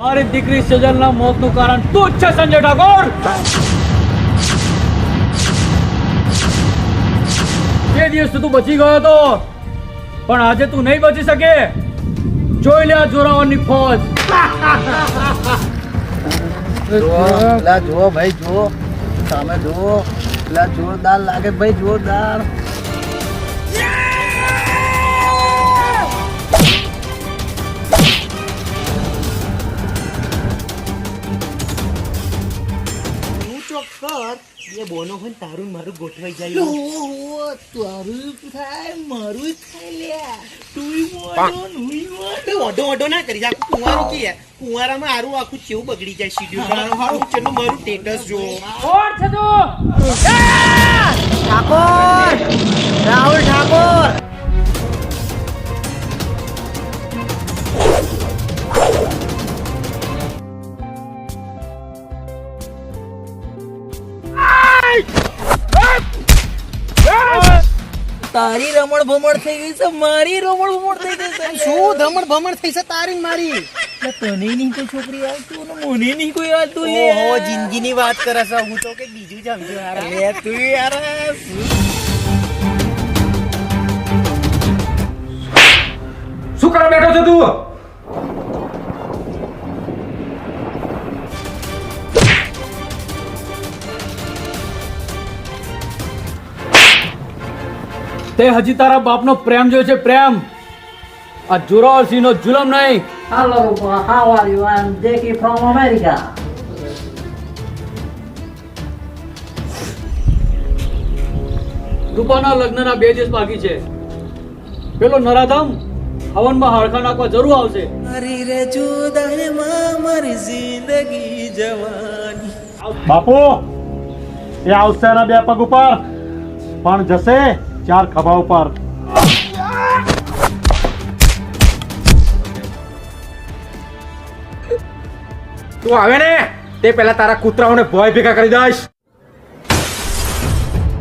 મારી દીકરી સજલના મોતનું કારણ તું જ છે, સંજય ઠાકોર! તે દિવસ તું બચી ગયો હતો, પણ આજે તું નહીં બચી શકે. જોઈ લે આ જોરાવરની ફોજ. જુઓ ભાઈ, જુઓ. સામે જુઓ. પેલા જોરદાર લાગે ભાઈ, જોરદાર. ચોક્કસ એ બોનો હોય ને તારું મારું ગોઠવાઈ જાય. તારું થાય મારું થાય લ્યા તું ઓઢો ઓઢો ના કરી આખું કુંવારો કે કુંવારામાં આરું આખું કેવું બગડી જાય શિડ્યુલ હારું ચેનું મારું સ્ટેટસ જો. કોણ છે તું? ઠાકોર! તારી રમણ ભમણ થઈ ગઈ છે મારી રમણ ભમણ થઈ ગઈ છે. શું ધમણ ભમણ થઈ છે તારી મારી? તને નહીં કોઈ છોકરી આવતું ને મને નહીં કોઈ આવતું ઓહો જિંદગીની વાત કરે છે હું તો કે બીજું જ સમજો યાર લે તું યાર શું કરવા બેઠો છો તું? તે હજી તારા બાપનો પ્રેમ જોયો છે પ્રેમ. આ જોરાવર સિંહનો જુલમ નહીં. Hello, how are you? I'm Jackie from America. રૂપાના લગ્નના બે દિવસ બાકી છે. પેલો નરાધમ હવનમાં હાડકા નાખવા જરૂર આવશે. મારી રે જુદાઈમાં મારી જિંદગી જવાની. બાપુ એ આવશે એના બે પગ ઉપર. પણ જશે ચાર ખભા ઉપર. તું આવે ને? તે પેલા તારા કૂતરાઓને ભોય ભેગા કરી દઈશ.